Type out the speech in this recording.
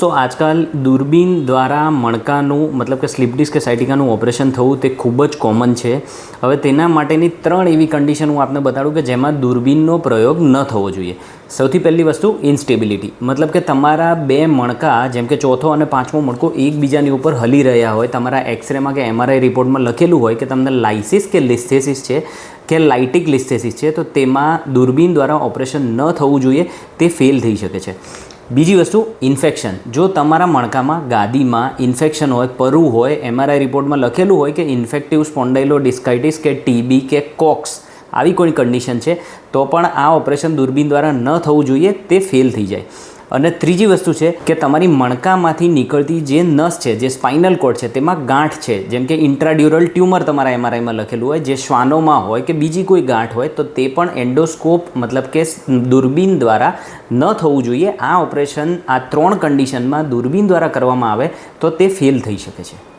તો આજકાલ દૂરબીન દ્વારા મણકાનું, મતલબ કે સ્લીપ ડિસ્ક કે સાયટિકાનું ઓપરેશન થવું તે ખૂબ જ કોમન છે. હવે તેના માટેની ત્રણ એવી કન્ડિશન હું આપને બતાડું કે જેમાં દૂરબીનનો પ્રયોગ ન થવો જોઈએ. સૌથી પહેલી વસ્તુ, ઇન્સ્ટેબિલિટી. મતલબ કે તમારા બે મણકા, જેમ કે ચોથો અને પાંચમો મણકો એકબીજાની ઉપર હલી રહ્યા હોય, તમારા એક્સરેમાં કે એમઆરઆઈ રિપોર્ટમાં લખેલું હોય કે તમને લાઇસિસ કે લિસ્થેસિસ છે, કે લાઇટિક લિસ્થેસિસ છે, તો તેમાં દૂરબીન દ્વારા ઓપરેશન ન થવું જોઈએ, તે ફેલ થઈ શકે છે. બીજી વસ્તુ ઇન્ફેક્શન જો તમારા મણકામાં ગાદીમાં ઇન્ફેક્શન હોય, પરુ હોય એમઆરઆઈ રિપોર્ટમાં લખેલું હોય કે ઇન્ફેક્ટિવ સ્પોન્ડાઇલો ડિસ્કાઇટિસ કે ટીબી કે કોક્સ આવી કોઈ કન્ડિશન છે, તો પણ આ ઓપરેશન દૂરબીન દ્વારા ન થવું જોઈએ, તે ફેલ થઈ જાય. અને ત્રીજી વસ્તુ છે કે તમારી મણકામાંથી નીકળતી જે નસ છે, જે સ્પાઇનલ કોડ છે, તેમાં ગાંઠ છે. જેમ કે ઇન્ટ્રાડ્યુરલ ટ્યુમર તમારા એમઆરઆઈમાં લખેલું હોય, જે શ્વાનોમાં હોય કે બીજી કોઈ ગાંઠ હોય, તો તે પણ એન્ડોસ્કોપ મતલબ કે દૂરબીન દ્વારા ન થવું જોઈએ. આ ઓપરેશન આ ત્રણ કન્ડિશનમાં દૂરબીન દ્વારા કરવામાં આવે, તો તે ફેલ થઈ શકે છે.